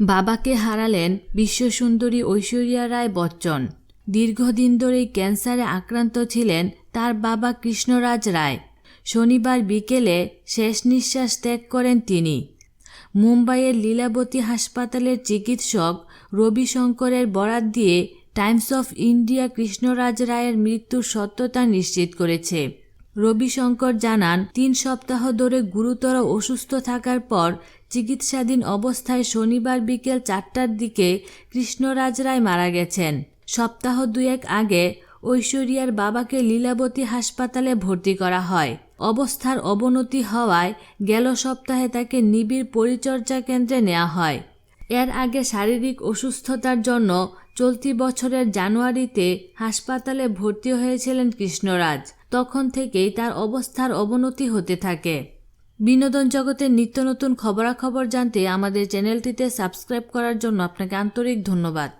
বাবাকে হারালেন বিশ্বসুন্দরী ঐশ্বরিয়া রায় বচ্চন। দীর্ঘদিন ধরেই ক্যান্সারে আক্রান্ত ছিলেন তার বাবা কৃষ্ণরাজ রায়। শনিবার বিকেলে শেষ নিঃশ্বাস ত্যাগ করেন তিনি। মুম্বাইয়ের লীলাবতী হাসপাতালের চিকিৎসক রবিশঙ্করের বরাত দিয়ে টাইমস অফ ইন্ডিয়া কৃষ্ণরাজ রায়ের মৃত্যুর সত্যতা নিশ্চিত করেছে। রবিশঙ্কর জানান, তিন সপ্তাহ ধরে গুরুতর অসুস্থ থাকার পর চিকিৎসাধীন অবস্থায় শনিবার বিকেল চারটার দিকে কৃষ্ণরাজ রায় মারা গেছেন। সপ্তাহ দুয়েক আগে ঐশ্বরিয়ার বাবাকে লীলাবতী হাসপাতালে ভর্তি করা হয়। অবস্থার অবনতি হওয়ায় গেল সপ্তাহে তাকে নিবিড় পরিচর্যা কেন্দ্রে নেওয়া হয়। এর আগে শারীরিক অসুস্থতার জন্য চলতি বছরের জানুয়ারিতে হাসপাতালে ভর্তি হয়েছিলেন কৃষ্ণরাজ। তখন থেকেই তার অবস্থার অবনতি হতে থাকে। বিনোদন জগতের নিত্য নতুন খবরাখবর জানতে আমাদের চ্যানেলটিতে সাবস্ক্রাইব করার জন্য আপনাকে আন্তরিক ধন্যবাদ।